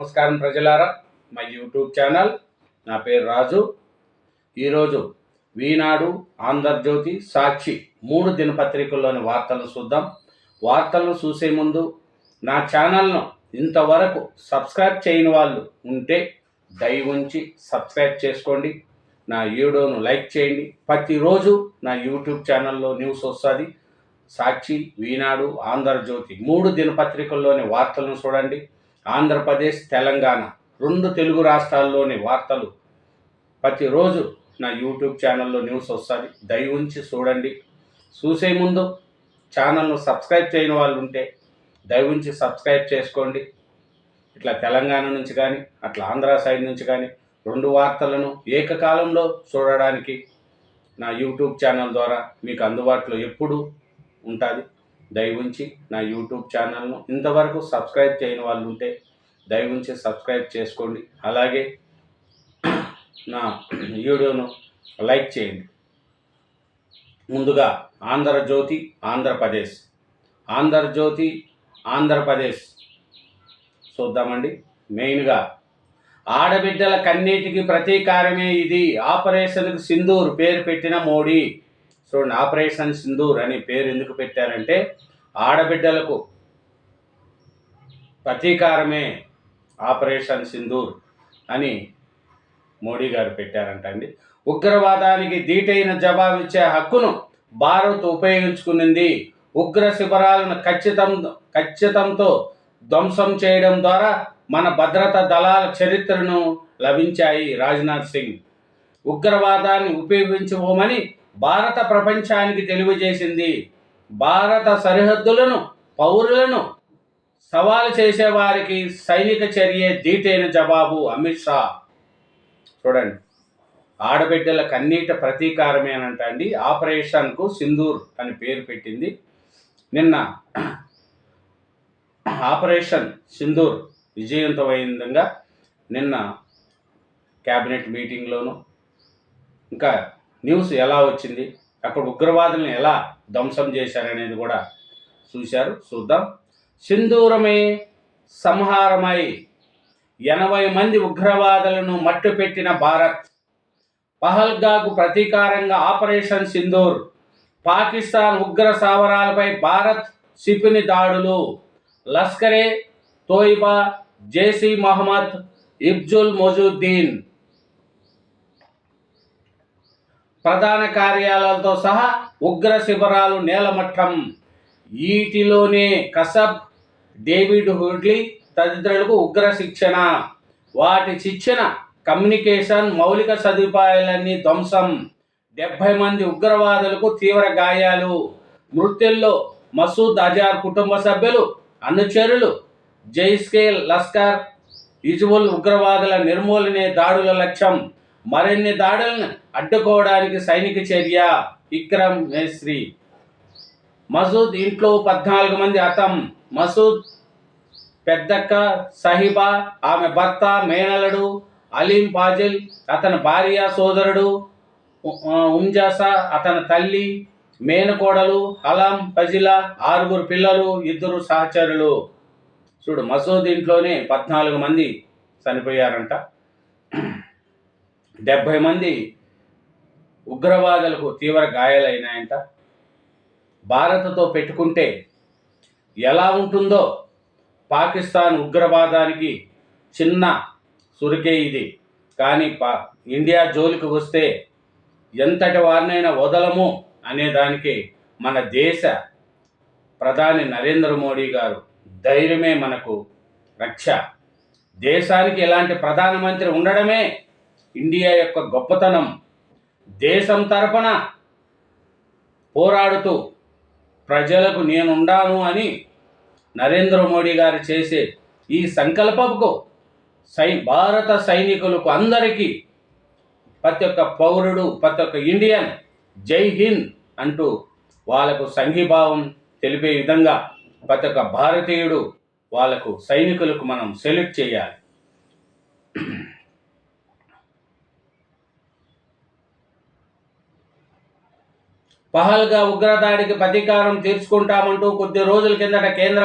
నమస్కారం ప్రజలారా మా యూట్యూబ్ ఛానల్ నా పేరు రాజు. ఈరోజు వీనాడు ఆంధ్రజ్యోతి సాక్షి మూడు దినపత్రికల్లోని వార్తలను చూద్దాం. వార్తలను చూసే ముందు నా ఛానల్ను ఇంతవరకు సబ్స్క్రైబ్ చేయని వాళ్ళు ఉంటే దయ ఉంచి సబ్స్క్రైబ్ చేసుకోండి. నా వీడియోను లైక్ చేయండి. ప్రతిరోజు నా యూట్యూబ్ ఛానల్లో న్యూస్ వస్తుంది. సాక్షి వీనాడు ఆంధ్రజ్యోతి మూడు దినపత్రికల్లోని వార్తలను చూడండి. ఆంధ్రప్రదేశ్ తెలంగాణ రెండు తెలుగు రాష్ట్రాల్లోని వార్తలు. ప్రతిరోజు నా యూట్యూబ్ ఛానల్లో న్యూస్ వస్తుంది. దయ ఉంచి చూడండి. చూసే ముందు ఛానల్ను సబ్స్క్రైబ్ చేయని వాళ్ళు ఉంటే దయ ఉంచి సబ్స్క్రైబ్ చేసుకోండి. ఇట్లా తెలంగాణ నుంచి కానీ అట్లా ఆంధ్ర సైడ్ నుంచి కానీ రెండు వార్తలను ఏకకాలంలో చూడడానికి నా యూట్యూబ్ ఛానల్ ద్వారా మీకు అందుబాటులో ఎప్పుడు ఉంటుంది. దయ ఉంచి నా యూట్యూబ్ ఛానల్ను ఇంతవరకు సబ్స్క్రైబ్ చేయని వాళ్ళు ఉంటే దయ ఉంచి సబ్స్క్రైబ్ చేసుకోండి. అలాగే నా వీడియోను లైక్ చేయండి. ముందుగా ఆంధ్రజ్యోతి ఆంధ్రప్రదేశ్. ఆంధ్రజ్యోతి ఆంధ్రప్రదేశ్. చూద్దామండి. మెయిన్గా ఆడబిడ్డల కన్నీటికి ప్రతీకారమే ఇది. ఆపరేషన్కి సింధూర్ పేరు పెట్టిన మోడీ. చూడండి ఆపరేషన్ సింధూర్ అని పేరు ఎందుకు పెట్టారంటే ఆడబిడ్డలకు ప్రతీకారమే ఆపరేషన్ సింధూర్ అని మోడీ గారు పెట్టారంట అండి ఉగ్రవాదానికి ధీటైన జవాబిచ్చే హక్కును భారత్ ఉపయోగించుకునింది. ఉగ్ర శిబిరాలను ఖచ్చితం ఖచ్చితంతో ధ్వంసం చేయడం ద్వారా మన భద్రతా దళాల చరిత్రను లభించాయి రాజ్నాథ్ సింగ్. ఉగ్రవాదాన్ని ఉపయోగించుకోమని భారత ప్రపంచానికి తెలియజేసింది. భారత సరిహద్దులను పౌరులను సవాలు చేసేవారికి సైనిక చర్య దీటైన జవాబు అమిత్ షా. చూడండి ఆడబిడ్డల కన్నీట ప్రతీకారమేనంట అండి ఆపరేషన్కు సింధూర్ అని పేరు పెట్టింది. నిన్న ఆపరేషన్ సింధూర్ విజయవంతమైందంగా నిన్న క్యాబినెట్ మీటింగ్లోను ఇంకా న్యూస్ ఎలా వచ్చింది? అక్కడ ఉగ్రవాదులను ఎలా ధ్వంసం చేశారనేది కూడా చూశారు. చూద్దాం. సింధూరమే సంహారమై ఎనభై మంది ఉగ్రవాదులను మట్టుపెట్టిన భారత్. పహల్గాకు ప్రతీకారంగా ఆపరేషన్ సింధూర్. పాకిస్తాన్ ఉగ్ర స్థావరాలపై భారత్ సిపిని దాడులు. లష్కరే తోయిబా జైసీ మహమ్మద్ ఇబ్జుల్ మొజుద్దీన్. ప్రధాన కార్యాలయాలతో సహా ఉగ్ర శిబిరాలు నేలమట్టం. వీటిలోనే కసబ్ డేవిడ్ హుడ్లీ తదితరులకు ఉగ్ర శిక్షణ. వాటి శిక్షణ కమ్యూనికేషన్ మౌలిక సదుపాయాలన్నీ ధ్వంసం. డెబ్భై మంది ఉగ్రవాదులకు తీవ్ర గాయాలు. మృత్యుల్లో మసూద్ అజార్ కుటుంబ సభ్యులు అనుచరులు జైస్కే లస్కర్ హిజ్బుల్ ఉగ్రవాదుల నిర్మూలనే దాడుల లక్ష్యం. మరిన్ని దాడులను అడ్డుకోవడానికి సైనిక చర్య విక్రమ్ మేస్త్రి మసూద్ ఇంట్లో పద్నాలుగు మంది అతం. మసూద్ పెద్దక్క సహిబా ఆమె భర్త మేనలుడు అలీం పాజిల్ అతని భార్య సోదరుడు ఉంజాసా అతని తల్లి మేనకోడలు అలాం పజిలా ఆరుగురు పిల్లలు ఇద్దరు సహచరులు. చూడు మసూద్ ఇంట్లోనే పద్నాలుగు మంది చనిపోయారంట. డెబ్భై మంది ఉగ్రవాదులకు తీవ్ర గాయాలైనాయంట. భారత్తో పెట్టుకుంటే ఎలా ఉంటుందో పాకిస్తాన్ ఉగ్రవాదానికి చిన్న సురికే ఇది. కానీ పా ఇండియా జోలికి వస్తే ఎంతటి వారినైనా వదలము అనే దానికి మన దేశ ప్రధాని నరేంద్ర మోడీ గారు ధైర్యమే మనకు రక్ష. దేశానికి ఇలాంటి ప్రధానమంత్రి ఉండడమే ఇండియా యొక్క గొప్పతనం దేశం తరపున పోరాడుతూ ప్రజలకు నేనుండాను అని నరేంద్ర మోడీ గారు చేసే ఈ సంకల్పంకు సై భారత సైనికులకు అందరికీ ప్రతి ఒక్క పౌరుడు ప్రతి ఒక్క ఇండియన్ జై హింద్ అంటూ వాళ్ళకు సంఘీభావం తెలిపే విధంగా ప్రతి ఒక్క భారతీయుడు వాళ్ళకు సైనికులకు మనం సెల్యూట్ చేయాలి. పహల్గా ఉగ్రదాడికి ప్రతీకారం తీర్చుకుంటామంటూ కొద్ది రోజుల కిందట కేంద్ర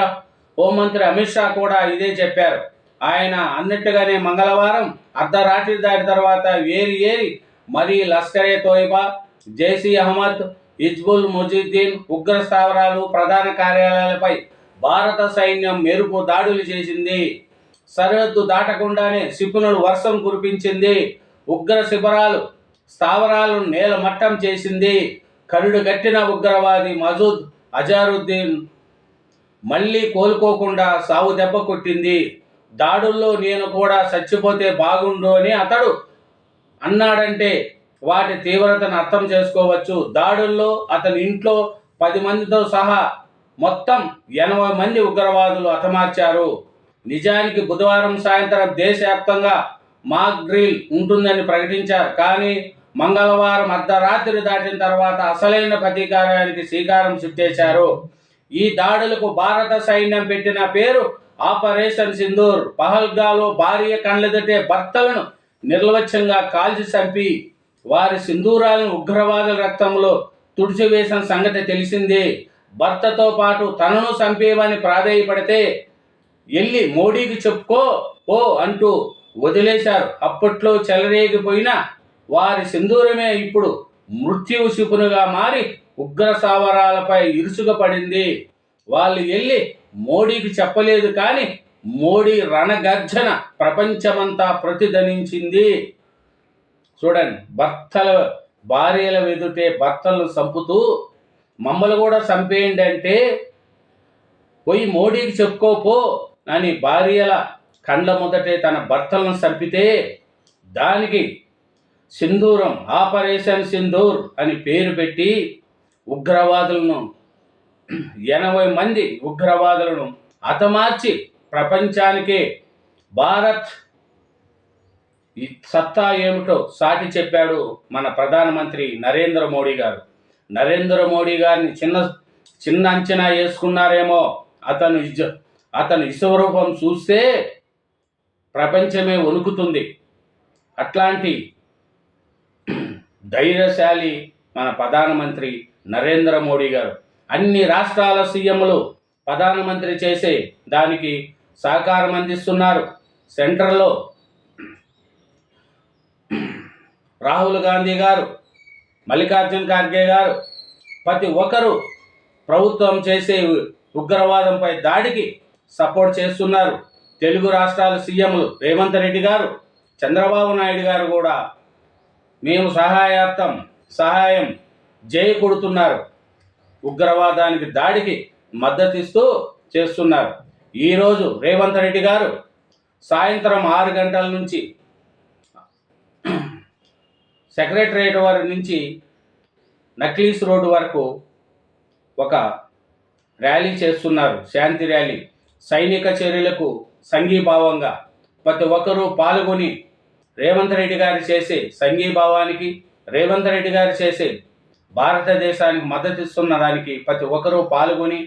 హోంమంత్రి అమిత్ షా కూడా ఇదే చెప్పారు. ఆయన అన్నట్టుగానే మంగళవారం అర్ధరాత్రి దాటి తర్వాత వేరి ఏరి మరి లష్కరే తోయిబా జైసీ అహ్మద్ హిజ్బుల్ ముజీద్దీన్ ఉగ్ర స్థావరాలు ప్రధాన కార్యాలయాలపై భారత సైన్యం మెరుపు దాడులు చేసింది. సరిహద్దు దాటకుండానే క్షిపణులు వర్షం కురిపించింది. ఉగ్ర శిబిరాలు స్థావరాలను నేలమట్టం చేసింది. కరుడు గట్టిన ఉగ్రవాది మజూద్ అజారుద్దీన్ మళ్ళీ కోలుకోకుండా సావు దెబ్బ కొట్టింది. దాడుల్లో నేను కూడా చచ్చిపోతే బాగుండు అని అతడు అన్నాడంటే వాటి తీవ్రతను అర్థం చేసుకోవచ్చు. దాడుల్లో అతని ఇంట్లో పది మందితో సహా మొత్తం ఎనభై మంది ఉగ్రవాదులు హతమార్చారు. నిజానికి బుధవారం సాయంత్రం దేశవ్యాప్తంగా మాక్ డ్రిల్ ఉంటుందని ప్రకటించారు. కానీ మంగళవారం అర్ధరాత్రి దాటిన తర్వాత అసలైన ప్రతీకారానికి శ్రీకారం చుట్టేశారు. ఈ దాడులకు భారత సైన్యం పెట్టిన పేరు ఆపరేషన్ సింధూర్. పహల్గాలో భార్య కళ్ళెదటే భర్తలను నిర్లక్ష్యంగా కాల్చి చంపి వారి సింధూరాలను ఉగ్రవాదుల రక్తంలో తుడిచివేసిన సంగతి తెలిసిందే. భర్తతో పాటు తనను చంపేవని ప్రాధేయపడితే వెళ్ళి మోడీకి చెప్పుకో ఓ అంటూ వదిలేశారు. అప్పట్లో చెలరేగిపోయిన వారి సింధూరమే ఇప్పుడు మృత్యువు శిపునుగా మారి ఉగ్ర సావరాలపై ఇరుసుగపడింది. వాళ్ళు వెళ్ళి మోడీకి చెప్పలేదు కానీ మోడీ రణగర్జన ప్రపంచమంతా ప్రతిధ్వనించింది. చూడండి భర్తల భార్యల వెదుటే భర్తలను చంపుతూ మమ్మల్ని కూడా చంపేయండి అంటే పోయి మోడీకి చెప్పుకోపో అని భార్యల కండ్ల మొదటే తన భర్తలను చంపితే దానికి సింధూరం ఆపరేషన్ సింధూర్ అని పేరు పెట్టి ఉగ్రవాదులను ఎనభై మంది ఉగ్రవాదులను హతమార్చి ప్రపంచానికే భారత్ ఈ సత్తా ఏమిటో సాటి చెప్పాడు మన ప్రధానమంత్రి నరేంద్ర మోడీ గారు. నరేంద్ర మోడీ గారిని చిన్న చిన్న అంచనా వేసుకున్నారేమో. అతను ఇజ అతను విశ్వరూపం చూస్తే ప్రపంచమే వణుకుతుంది. అట్లాంటి ధైర్యశాలి మన ప్రధానమంత్రి నరేంద్ర మోడీ గారు. అన్ని రాష్ట్రాల సీఎంలు ప్రధానమంత్రి చేసే దానికి సహకారం అందిస్తున్నారు. సెంటర్లో రాహుల్ గాంధీ గారు మల్లికార్జున్ ఖార్గే గారు ప్రతి ఒక్కరు ప్రభుత్వం చేసే ఉగ్రవాదంపై దాడికి సపోర్ట్ చేస్తున్నారు. తెలుగు రాష్ట్రాల సీఎంలు రేవంత్ రెడ్డి గారు చంద్రబాబు నాయుడు గారు కూడా మేము సహాయార్థం సహాయం జై కొడుతున్నారు. ఉగ్రవాదానికి దాడికి మద్దతిస్తూ చేస్తున్నారు. ఈరోజు రేవంత్ రెడ్డి గారు సాయంత్రం ఆరు గంటల నుంచి సెక్రటరేట్ వారి నుంచి నక్లీస్ రోడ్డు వరకు ఒక ర్యాలీ చేస్తున్నారు. శాంతి ర్యాలీ. సైనిక చర్యలకు సంఘీభావంగా ప్రతి ఒక్కరూ పాల్గొని రేవంత్ రెడ్డి గారు చేసే సంఘీభావానికి రేవంత్ రెడ్డి గారు చేసే భారతదేశానికి మద్దతు ఇస్తున్న దానికి ప్రతి ఒక్కరూ పాల్గొని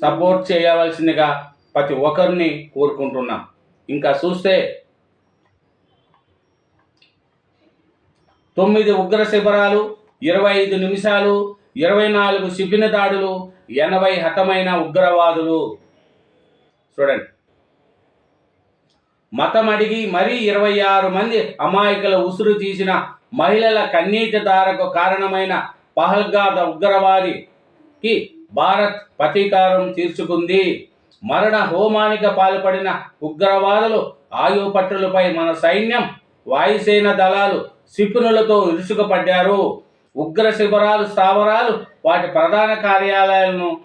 సపోర్ట్ చేయవలసిందిగా ప్రతి ఒక్కరిని కోరుకుంటున్నాం. ఇంకా చూస్తే తొమ్మిది ఉగ్ర శిబిరాలు ఇరవై ఐదు నిమిషాలు ఇరవై నాలుగు శిబిన దాడులు ఎనభై హతమైన ఉగ్రవాదులు. చూడండి. మతం అడిగి మరీ ఇరవై ఆరు మంది అమాయకుల ఉసురు తీసిన మహిళల కన్నీటి దారకు కారణమైన పహల్గాద ఉగ్రవాదికి భారత్ ప్రతీకారం తీర్చుకుంది. మరణ హోమానికి పాల్పడిన ఉగ్రవాదులు ఆయుపట్టులపై మన సైన్యం వాయుసేన దళాలు సిపునులతో ఇరుసుకుపడ్డారు. ఉగ్ర శిబిరాలు స్థావరాలు వాటి ప్రధాన కార్యాలయాలను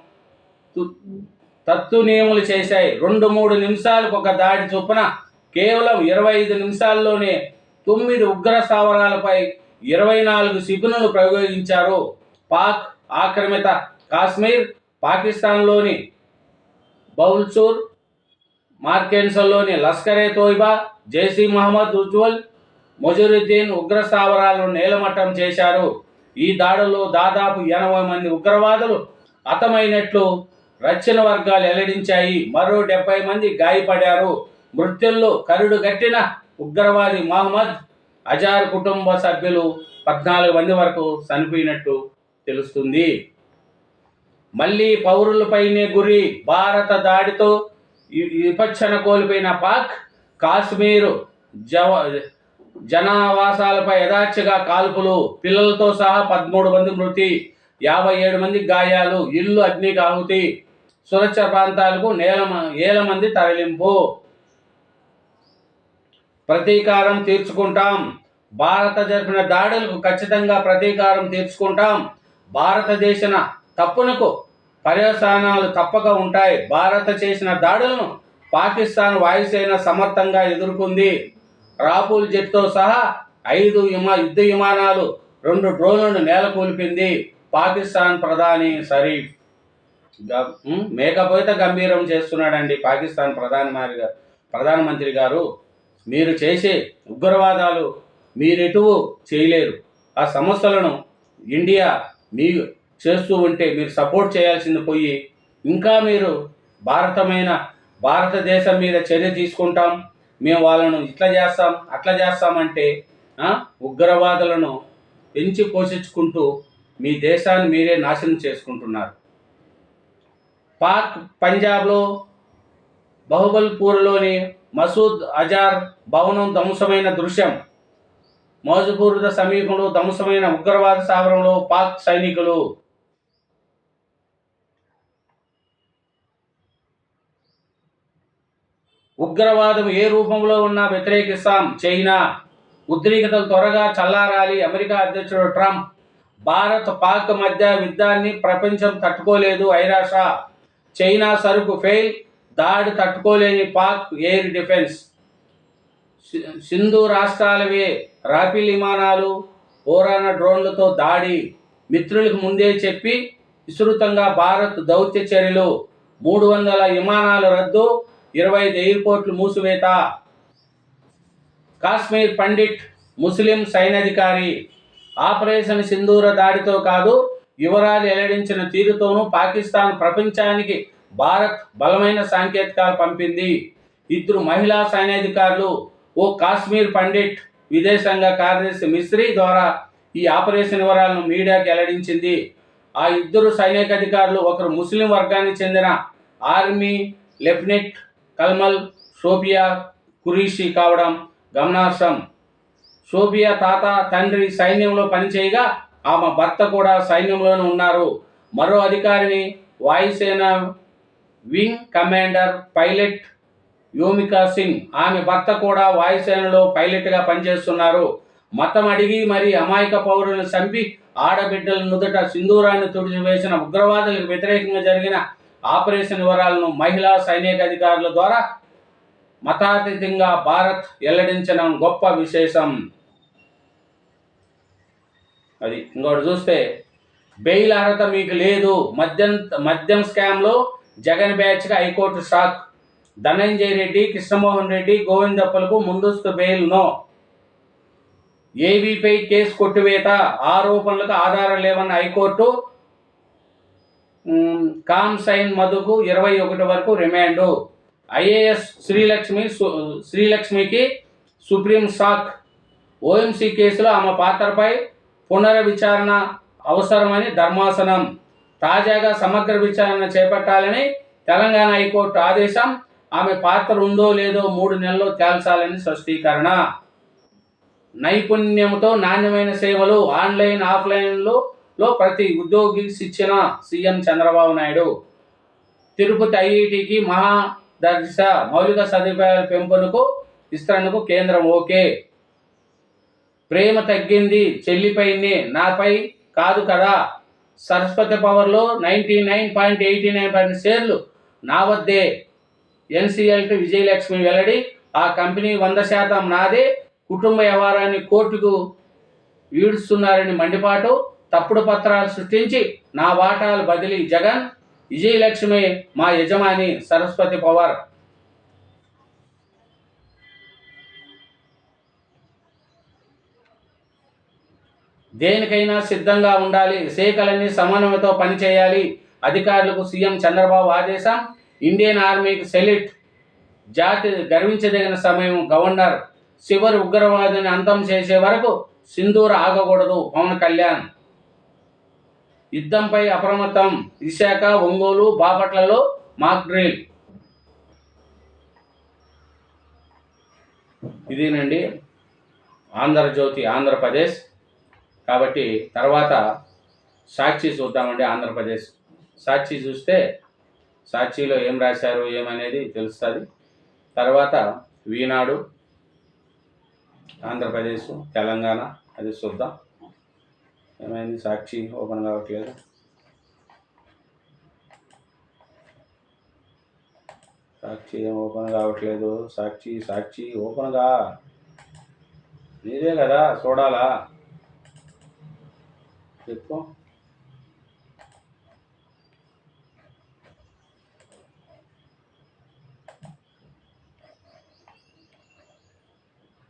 తు- తత్తునియములు చేశాయి. రెండు మూడు నిమిషాలకు ఒక దాడి చొప్పున కేవలం ఇరవై ఐదు నిమిషాల్లోనే తొమ్మిది ఉగ్ర స్థావరాలపై ఇరవై నాలుగు శిబినులు ప్రయోగించారు. పాక్ ఆక్రమిత కాశ్మీర్ పాకిస్తాన్లోని బౌల్చూర్ మార్కెన్సల్లోని లష్కరే తోయిబా జైసీ మహమ్మద్ ఉజ్వల్ ముజరుద్దీన్ ఉగ్ర స్థావరాలను నేలమట్టం చేశారు. ఈ దాడుల్లో దాదాపు ఎనభై మంది ఉగ్రవాదులు హతమైనట్లు రక్షణ వర్గాలు వెల్లడించాయి. మరో డెబ్బై మంది గాయపడారు మృత్యుల్లో కరుడు గట్టిన ఉగ్రవాది మహమ్మద్ అజార్ కుటుంబ సభ్యులు పద్నాలుగు మంది వరకు చనిపోయినట్టు తెలుస్తుంది. మళ్ళీ పౌరులపైనే గురి భారత దాడితో వి- విపచ్చన కోల్పోయిన పాక్ కాశ్మీరు జవ జనావాసాలపై యథార్చగా కాల్పులు పిల్లలతో సహా పదమూడు మంది మృతి యాభై ఏడు మంది గాయాలు ఇల్లు అగ్నికి ఆహుతి సురక్ష ప్రాంతాలకు నేల ఏల మంది తరలింపు. ప్రతీకారం తీర్చుకుంటాం. భారత జరిపిన దాడులకు ఖచ్చితంగా ప్రతీకారం తీర్చుకుంటాం. భారతదేశన తప్పునకు పర్యవసానాలు తప్పక ఉంటాయి. భారత చేసిన దాడులను పాకిస్తాన్ వాయుసేన సమర్థంగా ఎదుర్కొంది. రాఫుల్ జెట్తో సహా ఐదు విమా యుద్ధ విమానాలు రెండు డ్రోన్లను నేలకూల్పింది పాకిస్తాన్ ప్రధాని షరీఫ్. గ- గంభీరం చేస్తున్నాడండి పాకిస్తాన్ ప్రధాని గారు ప్రధానమంత్రి గారు. మీరు చేసే ఉగ్రవాదాలు మీరెటు చేయలేరు. ఆ సమస్యలను ఇండియా మీ చేస్తూ ఉంటే మీరు సపోర్ట్ చేయాల్సింది పోయి ఇంకా మీరు భారతమైన భారతదేశం మీద చర్య తీసుకుంటాం మేము వాళ్ళను ఇట్లా చేస్తాం అట్లా చేస్తామంటే ఉగ్రవాదులను పెంచి పోషించుకుంటూ మీ దేశాన్ని మీరే నాశనం చేసుకుంటున్నారు. పాక్ పంజాబ్లో బహుబల్పూర్లోని మసూద్ అజార్ భవనం ధ్వంసమైన దృశ్యం. మోజపూర్ సమీపంలో ధ్వంసమైన ఉగ్రవాద స్థావరంలో పాక్ సైనికులు. ఉగ్రవాదం ఏ రూపంలో ఉన్నా వ్యతిరేకిస్తాం. చైనా ఉద్రిక్తలు త్వరగా చల్లారాలి. అమెరికా అధ్యక్షుడు ట్రంప్ భారత్ పాక్ మధ్య యుద్ధాన్ని ప్రపంచం తట్టుకోలేదు. ఐరాష చైనా సరుకు ఫెయిల్ దాడి తట్టుకోలేని పాక్ ఎయిర్ డిఫెన్స్. సింధు రాష్ట్రాలవే రాఫిల్ విమానాలు ఓరాన డ్రోన్లతో దాడి. మిత్రులకు ముందే చెప్పి విస్తృతంగా భారత్ దౌత్య చర్యలు. మూడు వందల విమానాలు రద్దు ఇరవై ఐదు ఎయిర్పోర్ట్లు మూసివేత. కాశ్మీర్ పండిట్ ముస్లిం సైన్యాధికారి. ఆపరేషన్ సింధూర దాడితో కాదు యువరాలు వెల్లడించిన తీరుతోనూ పాకిస్తాన్ ప్రపంచానికి భారత్ బలమైన సాంకేతికాలు పంపింది. ఇద్దరు మహిళా సైన్యాధికారులు ఓ కాశ్మీర్ పండిట్ విదేశాంగ కార్యదర్శి మిస్త్రీ ద్వారా ఈ ఆపరేషన్ వివరాలను మీడియాకి వెల్లడించింది. ఆ ఇద్దరు సైనికాధికారులు ఒకరు ముస్లిం వర్గానికి చెందిన army lieutenant colonel Sofiya Qureshi కావడం గమనార్హం. సోఫియా తాత తండ్రి సైన్యంలో పనిచేయగా ఆమె భర్త కూడా సైన్యంలోనే ఉన్నారు. మరో అధికారిని వాయుసేన wing commander pilot Vyomika Singh. ఆమె భర్త కూడా వాయుసేనలో పైలట్గా పనిచేస్తున్నారు. మతం అడిగి మరి అమాయక పౌరులను చంపి ఆడబిడ్డల నుదుట సింధూరాన్ని తుడిచివేసిన ఉగ్రవాదులకు వ్యతిరేకంగా జరిగిన ఆపరేషన్ వివరాలను మహిళా సైనిక అధికారుల ద్వారా మతాతీతంగా భారత్ వెల్లడించిన గొప్ప విశేషం. అది ఇంకోటి చూస్తే బెయిల్ అర్హత మీకు లేదు. మద్యం మద్యం స్కామ్లో Jagan బ్యాచ్కి high court shock. Dhananjay Reddy Krishnamohan Reddy గోవిందప్పలకు ముందస్తు బెయిల్ నో. ఏవీపై కేసు కొట్టివేత. ఆరోపణలకు ఆధారం లేవన్న హైకోర్టు. కామ్ సైన్ మధుకు ఇరవై ఒకటి వరకు రిమాండు. ఐఏఎస్ శ్రీలక్ష్మి శ్రీలక్ష్మికి సుప్రీం షాక్. ఓఎంసీ కేసులో ఆమె పాత్రపై పునర్విచారణ అవసరమని ధర్మాసనం. తాజాగా సమగ్ర విచారణ చేపట్టాలని తెలంగాణ హైకోర్టు ఆదేశం ఆమె పాత్ర ఉందో లేదో మూడు నెలల్లో తేల్చాలని స్పష్టీకరణ. నైపుణ్యంతో నాణ్యమైన సేవలు ఆన్లైన్ ఆఫ్లైన్లో లో ప్రతి ఉద్యోగి శిక్షణ సీఎం చంద్రబాబు నాయుడు. తిరుపతి ఐఐటికి మహాదర్శ మౌలిక సదుపాయాల పెంపునకు విస్తరణకు కేంద్రం ఓకే. ప్రేమ తగ్గింది చెల్లిపైనే నాపై కాదు కదా. సరస్వతి పవర్లో ninety nine point eighty nine point షేర్లు నా వద్దే. ఎన్సిఎల్టీ విజయలక్ష్మి వెల్లడి ఆ కంపెనీ వంద శాతం నాదే. కుటుంబ వ్యవహారాన్ని కోర్టుకు ఈడుస్తున్నారని మండిపాటు. తప్పుడు పత్రాలు సృష్టించి నా వాటాలు బదిలీ జగన్ విజయలక్ష్మి మా యజమాని సరస్వతి పవార్. దేనికైనా సిద్ధంగా ఉండాలి. శాఖలన్నీ సమన్వయంతో పనిచేయాలి. అధికారులకు సీఎం చంద్రబాబు ఆదేశం ఇండియన్ ఆర్మీకి సెలిట్ జాతి గర్వించదగిన సమయం గవర్నర్ చివరి ఉగ్రవాదిని అంతం చేసే వరకు సింధూర ఆగకూడదు పవన్ కళ్యాణ్. యుద్ధంపై అప్రమత్తం విశాఖ ఒంగోలు బాపట్లలో మాక్ డ్రిల్. ఇదేనండి ఆంధ్రజ్యోతి ఆంధ్రప్రదేశ్. కాబట్టి తర్వాత సాక్షి చూద్దామండి ఆంధ్రప్రదేశ్. సాక్షి చూస్తే సాక్షిలో ఏం రాశారు ఏమనేది తెలుస్తుంది. తర్వాత వీనాడు ఆంధ్రప్రదేశ్ తెలంగాణ అది చూద్దాం. ఏమైంది? సాక్షి ఓపెన్ కావట్లేదు. సాక్షి ఏం ఓపెన్ కావట్లేదు? సాక్షి సాక్షి ఓపెన్గా నీదే కదా చూడాలా? చెప్పు.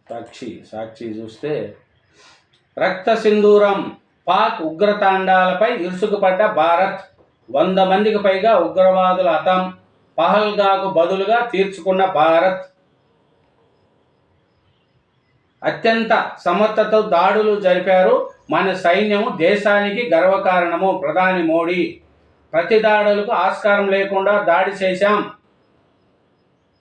సాక్షి సాక్షి చూస్తే రక్త సింధూరం పాక్ ఉగ్రతాండాలపై ఇరుసుకుపడ్డ భారత్ వంద మందికి పైగా ఉగ్రవాదుల హతం పహల్గాకు బదులుగా తీర్చుకున్న భారత్. అత్యంత సమర్థతో దాడులు జరిపారు మన సైన్యము దేశానికి గర్వకారణము. ప్రధాని మోడీ ప్రతి దాడులకు ఆస్కారం లేకుండా దాడి చేశాం.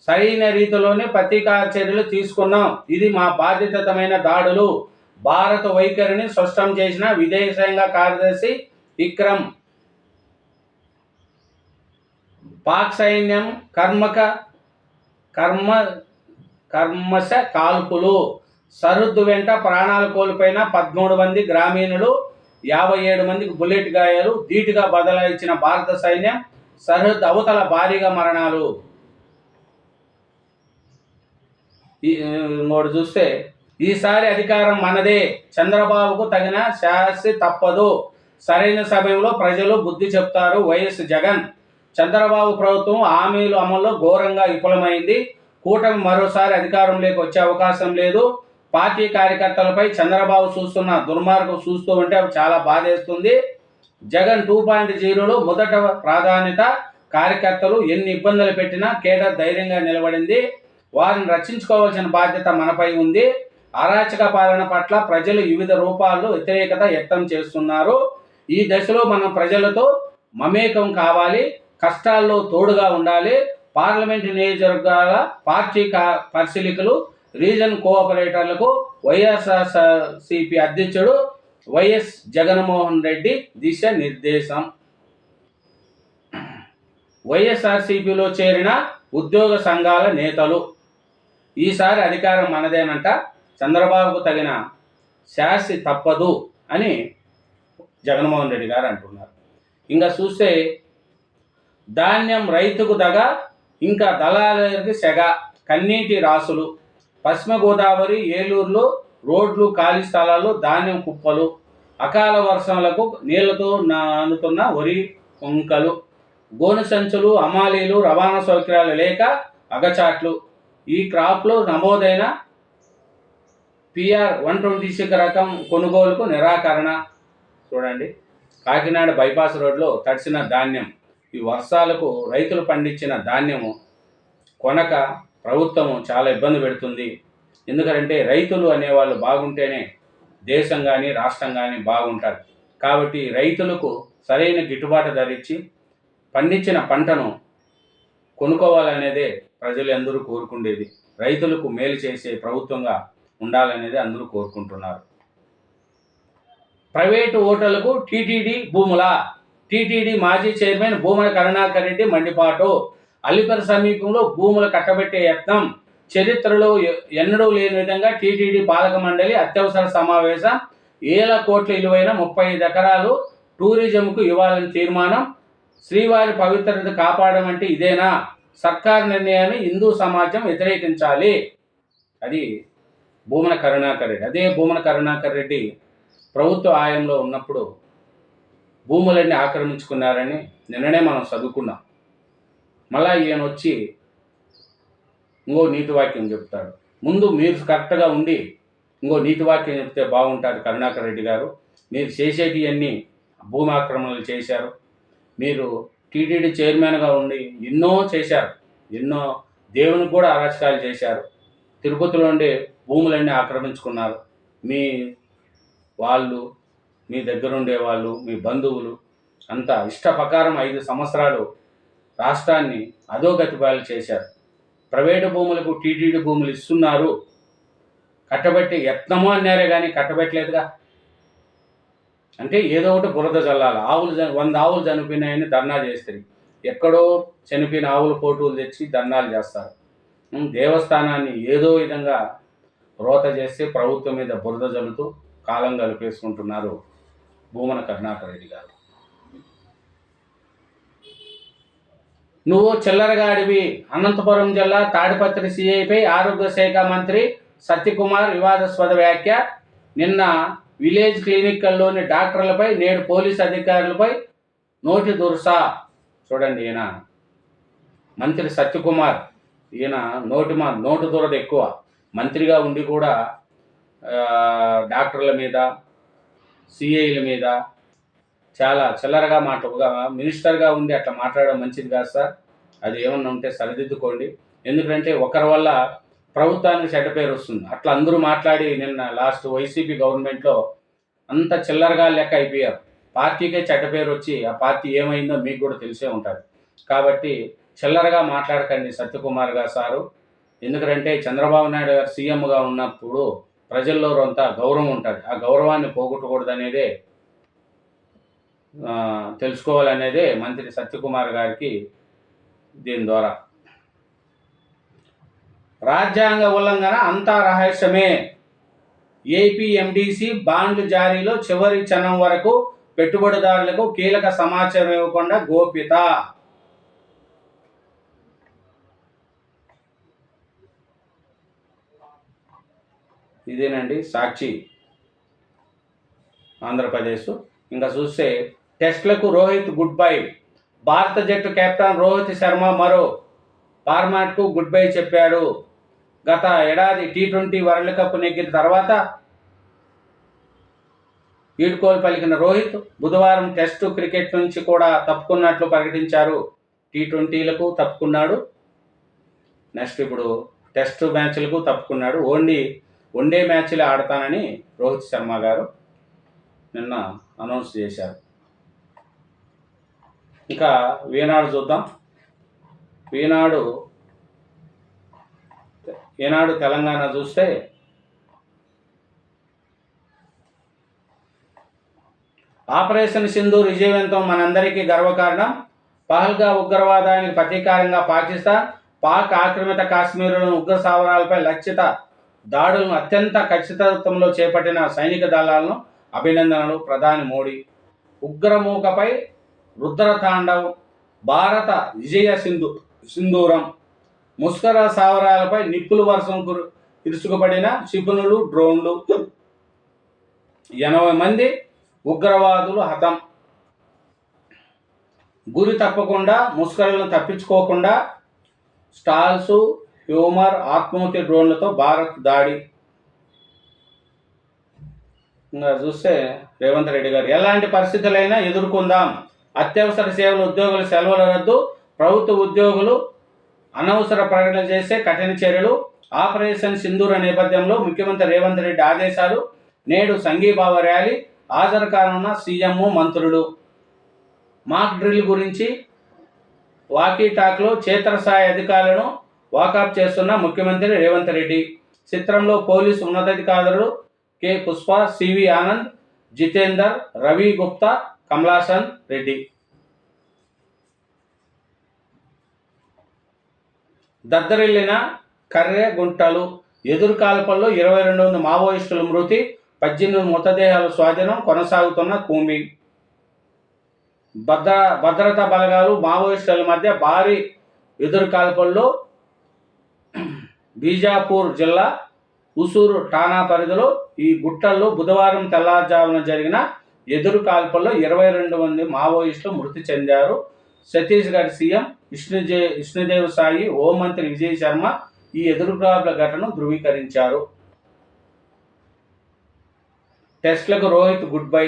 సరైన రీతిలోనే ప్రతీకార చర్యలు తీసుకున్నాం. ఇది మా బాధ్యతమైన దాడులు. భారత వైఖరిని స్పష్టం చేసిన విదేశాంగ కార్యదర్శి విక్రమ్. పాక్ సైన్యం కర్మక కర్మ కర్మశ కాల్పులు. సరుద్దు వెంట ప్రాణాలు కోల్పోయిన పదమూడు మంది గ్రామీణులు యాభై ఏడు మందికి బుల్లెట్ గాయాలు ధీటుగా బదలాయించిన భారత సైన్యం సరిహద్దు అవతల భారీగా మరణాలు. ఈ- ఇంకోటి చూస్తే ఈసారి అధికారం మనదే చంద్రబాబుకు తగిన శాస్తి తప్పదు. సరైన సమయంలో ప్రజలు బుద్ధి చెప్తారు వైఎస్ జగన్. చంద్రబాబు ప్రభుత్వం హామీలు అమల్లో ఘోరంగా విఫలమైంది. కూటమి మరోసారి అధికారంలోకి వచ్చే అవకాశం లేదు. పార్టీ కార్యకర్తలపై చంద్రబాబు చూస్తున్న దుర్మార్గం చూస్తూ ఉంటే అవి చాలా బాధేస్తుంది. జగన్ టూ పాయింట్ జీరోలో మొదట ప్రాధాన్యత కార్యకర్తలు ఎన్ని ఇబ్బందులు పెట్టినా కేడర్ ధైర్యంగా నిలబడింది. వారిని రక్షించుకోవాల్సిన బాధ్యత మనపై ఉంది. అరాచక పాలన పట్ల ప్రజలు వివిధ రూపాల్లో వ్యతిరేకత వ్యక్తం చేస్తున్నారు. ఈ దశలో మనం ప్రజలతో మమేకం కావాలి కష్టాల్లో తోడుగా ఉండాలి. పార్లమెంట్ నియోజకవర్గాల పార్టీ కా- పరిశీలకులు రీజన్ కోఆపరేటర్లకు వైఎస్ఆర్సిపి అధ్యక్షుడు వైఎస్ జగన్మోహన్ రెడ్డి దిశ నిర్దేశం. వైఎస్ఆర్సీపీలో చేరిన ఉద్యోగ సంఘాల నేతలు. ఈసారి అధికారం మనదేనంట చంద్రబాబుకు తగిన శాస్తి తప్పదు అని జగన్మోహన్ రెడ్డి గారు అంటున్నారు. ఇంకా చూస్తే ధాన్యం రైతుకు దగ ఇంకా దళాలకి సెగ కన్నీటి రాసులు. పశ్చిమ గోదావరి ఏలూరులో రోడ్లు ఖాళీ స్థలాలు ధాన్యం కుప్పలు అకాల వర్షాలకు నీళ్ళతో నానుతున్న వరి కొంకలు గోను సంచులు అమాలీలు రవాణా సౌకర్యాలు లేక అగచాట్లు. ఈ క్రాప్లో నమోదైన పిఆర్ వన్ ట్వంటీ సిక్స్ రకం కొనుగోలుకు నిరాకరణ. చూడండి. కాకినాడ బైపాస్ రోడ్లో తడిసిన ధాన్యం. ఈ వర్షాలకు రైతులు పండించిన ధాన్యము కొనక ప్రభుత్వం చాలా ఇబ్బంది పెడుతుంది. ఎందుకంటే రైతులు అనేవాళ్ళు బాగుంటేనే దేశం కానీ రాష్ట్రం కానీ బాగుంటారు. కాబట్టి రైతులకు సరైన గిట్టుబాటు ధర ఇచ్చి పండించిన పంటను కొనుక్కోవాలనేదే ప్రజలు అందరూ కోరుకుండేది. రైతులకు మేలు చేసే ప్రభుత్వంగా ఉండాలనేది అందరూ కోరుకుంటున్నారు. ప్రైవేటు ఓటర్లకు టీటీడీ భూముల టీటీడీ మాజీ చైర్మన్ భూమన కరుణాకర్ రెడ్డి మండిపాటు అల్లిపరి సమీపంలో భూములు కట్టబెట్టే యత్నం. చరిత్రలో ఎ- ఎన్నడూ లేని విధంగా టీటీడీ పాలక మండలి అత్యవసర సమావేశం. ఏల కోట్ల విలువైన ముప్పై ఐదు ఎకరాలు టూరిజంకు ఇవ్వాలని తీర్మానం. శ్రీవారి పవిత్రత కాపాడమంటే ఇదేనా? సర్కార్ నిర్ణయాన్ని హిందూ సమాజం వ్యతిరేకించాలి. అది భూమన కరుణాకర్ రెడ్డి. అదే భూమన కరుణాకర్ రెడ్డి ప్రభుత్వ ఆయంలో ఉన్నప్పుడు భూములన్నీ ఆక్రమించుకున్నారని నిన్ననే మనం చదువుకున్నాం మళ్ళా ఈయన వచ్చి ఇంకో నీతి వాక్యం చెప్తాడు. ముందు మీరు కరెక్ట్గా ఉండి ఇంకో నీతి వాక్యం చెప్తే బాగుంటుంది కరుణాకర్ రెడ్డి గారు. మీరు చేసేటివన్నీ భూమి ఆక్రమణలు చేశారు. మీరు టీటీడీ చైర్మన్గా ఉండి ఎన్నో చేశారు. ఎన్నో దేవుని కూడా అరాచకాలు చేశారు. తిరుపతిలో ఉండే భూములన్నీ ఆక్రమించుకున్నారు. మీ వాళ్ళు మీ దగ్గర ఉండే వాళ్ళు మీ బంధువులు అంతా ఇష్ట ప్రకారం ఐదు సంవత్సరాలు రాష్ట్రాన్ని అధోగతి పాలు చేశారు. ప్రైవేటు భూములకు టీటీడీ భూములు ఇస్తున్నారు. కట్టబెట్టి యత్నము అన్నారే కానీ కట్టబెట్టలేదుగా. అంటే ఏదో ఒకటి బురద చల్లాలి ఆవులు వంద ఆవులు చనిపోయినాయని ధర్నా చేస్తారు. ఎక్కడో చనిపోయిన ఆవుల పోటులు తెచ్చి ధర్నాలు చేస్తారు. దేవస్థానాన్ని ఏదో విధంగా రోత చేసి ప్రభుత్వం మీద బురద జల్లుతూ కాలం గలిపేసుకుంటున్నారు భూమన కరుణాకర్ రెడ్డి గారు. నువ్వు చిల్లరగాడివి. అనంతపురం జిల్లా తాడిపత్రి సిఐపై ఆరోగ్య శాఖ మంత్రి సత్యకుమార్ వివాదాస్పద వ్యాఖ్య. నిన్న విలేజ్ క్లినిక్ల్లోని డాక్టర్లపై నేడు పోలీస్ అధికారులపై నోటి దుర్సా. చూడండి ఈయన. మంత్రి సత్యకుమార్ ఈయన నోటి మా నోటు దురద ఎక్కువ. మంత్రిగా ఉండి కూడా డాక్టర్ల మీద సిఐల మీద చాలా చిల్లరగా మాటగా మినిస్టర్గా ఉండి అట్లా మాట్లాడడం మంచిది కాదు సార్. అది ఏమన్నా ఉంటే సరిదిద్దుకోండి. ఎందుకంటే ఒకరి వల్ల ప్రభుత్వానికి చెడ్డ పేరు వస్తుంది. అట్లా అందరూ మాట్లాడి నిన్న లాస్ట్ వైసీపీ గవర్నమెంట్లో అంత చిల్లరగా లెక్క అయిపోయారు. పార్టీకే చెడ్డ పేరు వచ్చి ఆ పార్టీ ఏమైందో మీకు కూడా తెలిసే ఉంటుంది. కాబట్టి చిల్లరగా మాట్లాడకండి సత్యకుమార్ గారు సారు. ఎందుకంటే చంద్రబాబు నాయుడు గారు సీఎంగా ఉన్నప్పుడు ప్రజల్లో అంత గౌరవం ఉంటుంది. ఆ గౌరవాన్ని పోగొట్టకూడదు అనేదే తెలుసుకోవాలనేదే మంత్రి సత్యకుమార్ గారికి దీని ద్వారా. రాజ్యాంగ ఉల్లంఘన అంతా రహస్యమే. ఏపీఎండిసి బాండ్లు జారీలో చివరి క్షణం వరకు పెట్టుబడిదారులకు కీలక సమాచారం ఇవ్వకుండా గోప్యత. ఇదేనండి సాక్షి ఆంధ్రప్రదేశ్. ఇంకా చూస్తే టెస్ట్లకు రోహిత్ గుడ్ బై భారత జట్టు కెప్టెన్ రోహిత్ శర్మ మరో ఫార్మాట్కు గుడ్ బై చెప్పాడు. గత ఏడాది టీ ట్వంటీ వరల్డ్ కప్ నెగ్గిన తర్వాత ఈడ్కోలు పలికిన రోహిత్ బుధవారం టెస్టు క్రికెట్ నుంచి కూడా తప్పుకున్నట్లు ప్రకటించారు. టీ ట్వంటీలకు తప్పుకున్నాడు. నెక్స్ట్ ఇప్పుడు టెస్ట్ మ్యాచ్లకు తప్పుకున్నాడు. ఓన్లీ వన్డే మ్యాచ్లే ఆడతానని రోహిత్ శర్మ గారు నిన్న అనౌన్స్ చేశారు. ఇక ఈనాడు చూద్దాం. ఈనాడు ఈనాడు తెలంగాణ చూస్తే ఆపరేషన్ సింధు విజయవంతం మనందరికీ గర్వకారణం. పహల్గా ఉగ్రవాదానికి ప్రతీకారంగా పాకిస్తాన్ పాక్ ఆక్రమిత కాశ్మీర్లోని ఉగ్ర స్థావరాలపై లక్షిత దాడులను అత్యంత ఖచ్చితత్వంలో చేపట్టిన సైనిక దళాలను అభినందనలు ప్రధాని మోడీ. ఉగ్రమూకపై రుద్రతాండవ్ భారత విజయ సింధు సింధూరం. ముస్కర స్థావరాలపై నిప్పులు వర్షం ఇరుసుకుపడిన క్షిపణులు డ్రోన్లు. ఎనభై మంది ఉగ్రవాదులు హతం. గురి తప్పకుండా ముస్కరలను తప్పించుకోకుండా స్టాల్స్ హ్యూమర్ ఆత్మహత్య డ్రోన్లతో భారత్ దాడి. ఇంకా చూస్తే రేవంత్ రెడ్డి గారు ఎలాంటి పరిస్థితులైనా ఎదుర్కొందాం. అత్యవసర సేవల ఉద్యోగుల సెలవుల రద్దు ప్రభుత్వ ఉద్యోగులు అనవసర ప్రకటన చేసే కఠిన చర్యలు ఆపరేషన్ సింధూర నేపథ్యంలో ముఖ్యమంత్రి రేవంత్ రెడ్డి ఆదేశాలు నేడు సంఘీభావ ర్యాలీ హాజరు కానున్న సీఎం మంత్రులు. మాక్ డ్రిల్ గురించి వాకీటాక్లో క్షేత్రస్థాయి అధికారులను వాకప్ చేస్తున్న ముఖ్యమంత్రి రేవంత్ రెడ్డి. చిత్రంలో పోలీసు ఉన్నతాధికారులు కె పుష్ప సివి ఆనంద్ జితేందర్ రవి గుప్తా కమలాసన్ రెడ్డి. దద్దరిల్లిన కర్రె గుంటలు ఎదురు కాల్పల్లో ఇరవై రెండు మంది మావోయిస్టుల మృతి పద్దెనిమిది మృతదేహాల స్వాధీనం కొనసాగుతున్న కూంబి. భద్ర భద్రతా బలగాలు మావోయిస్టుల మధ్య భారీ ఎదురు కాల్పల్లో బీజాపూర్ జిల్లా ఉసూరు ఠాణా పరిధిలో ఈ గుట్టల్లో బుధవారం తెల్లారుజామున జరిగిన ఎదురు కాల్పల్లో ఇరవై రెండు మంది మావోయిస్టులు మృతి చెందారు. ఛత్తీస్గఢ్ సీఎం విష్ణుజే విష్ణుదేవ్ సాయి హోంమంత్రి విజయ్ శర్మ ఈ ఎదురుకాల్పుల ఘటనను ధృవీకరించారు. టెస్ట్లకు రోహిత్ గుడ్ బై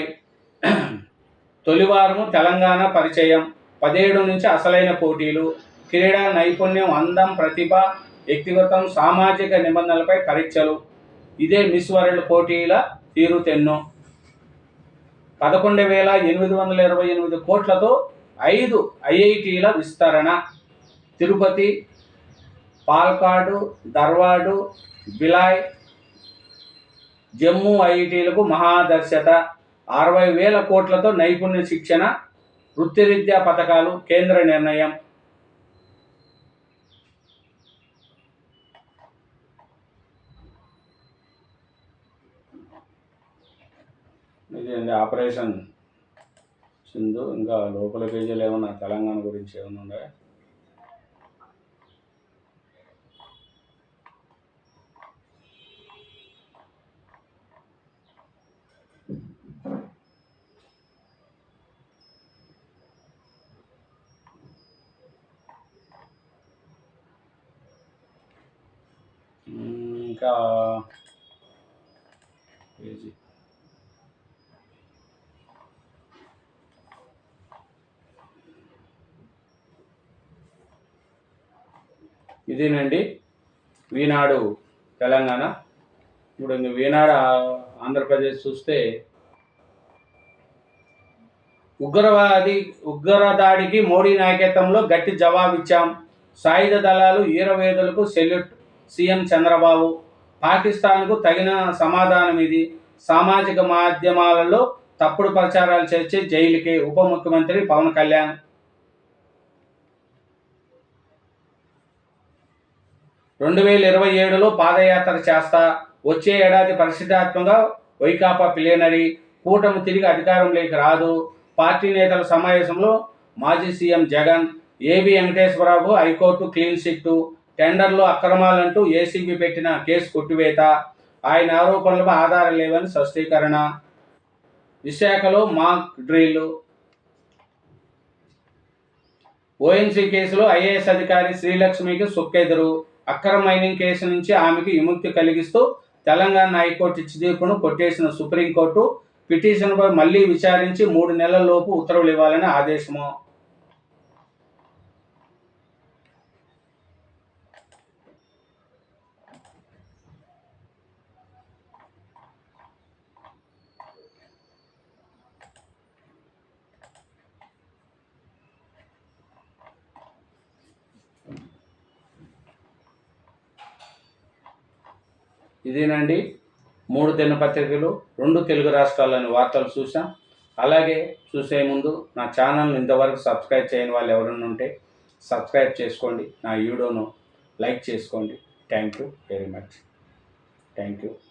తొలివారము తెలంగాణ పరిచయం. పదిహేడు నుంచి అసలైన పోటీలు. క్రీడా నైపుణ్యం అందం ప్రతిభ వ్యక్తిగతం సామాజిక నిబంధనలపై పరీక్షలు. ఇదే మిస్ వరల్డ్ పోటీల తీరుతెన్ను పదకొండు వేల ఎనిమిది వందల ఇరవై ఎనిమిది కోట్లతో ఐదు ఐఐటీల విస్తరణ. తిరుపతి పాల్కాడు ధర్వాడు బిలాయ్ జమ్మూ ఐఐటీలకు మహాదర్శత. అరవై వేల కోట్లతో నైపుణ్య శిక్షణ వృత్తిరీత్యా పథకాలు కేంద్ర నిర్ణయం. ఇది అండి ఆపరేషన్ సింధు. ఇంకా లోపల పేజీలు ఏమన్నా తెలంగాణ గురించి ఏమన్నా ఉన్నాయా ఇంకా ఇదేనండి వీనాడు తెలంగాణ. ఇప్పుడు ఇంక వీనాడు ఆంధ్రప్రదేశ్ చూస్తే ఉగ్రవాది ఉగ్రదాడికి మోడీ నాయకత్వంలో గట్టి జవాబిచ్చాం. సాయుధ దళాలు ఈరవేదులకు సెల్యూట్. సీఎం చంద్రబాబు పాకిస్తాన్కు తగిన సమాధానం ఇది. సామాజిక మాధ్యమాలలో తప్పుడు ప్రచారాలు చేర్చి జైలుకి ఉప ముఖ్యమంత్రి పవన్ కళ్యాణ్. రెండు వేల ఇరవై ఏడులో పాదయాత్ర చేస్తా వచ్చే ఏడాది పరిశుద్ధాత్మగా వైకాపా ప్లేనరీ కూటమి తిరిగి అధికారంలోకి రాదు. పార్టీ నేతల సమావేశంలో మాజీ CM Jagan AB Venkateswara Rao high court clean chit టెండర్లో అక్రమాలంటూ ఏసీబీ పెట్టిన కేసు కొట్టివేత. ఆయన ఆరోపణలపై ఆధారం లేవని స్పష్టీకరణ. విశాఖలో మాక్ డ్రిల్ ఓఎన్సీ కేసులో ఐఏఎస్ అధికారి శ్రీలక్ష్మికి సుక్కెదురు. అక్కర మైనింగ్ కేసు నుంచి ఆమెకి విముక్తి కలిగిస్తూ తెలంగాణ హైకోర్టు తీర్పును కొట్టేసిన సుప్రీంకోర్టు పిటిషన్పై మళ్ళీ విచారించి మూడు నెలల లోపు ఉత్తర్వులు ఇవ్వాలని ఆదేశము. ఇదేనండి మూడు దినపత్రికలు రెండు తెలుగు రాష్ట్రాల్లోని వార్తలు చూసాం అలాగే చూసే ముందు నా ఛానల్ని ఇంతవరకు సబ్స్క్రైబ్ చేయని వాళ్ళు ఎవరైనా ఉంటే సబ్స్క్రైబ్ చేసుకోండి. నా వీడియోను లైక్ చేసుకోండి. Thank you very much. Thank you.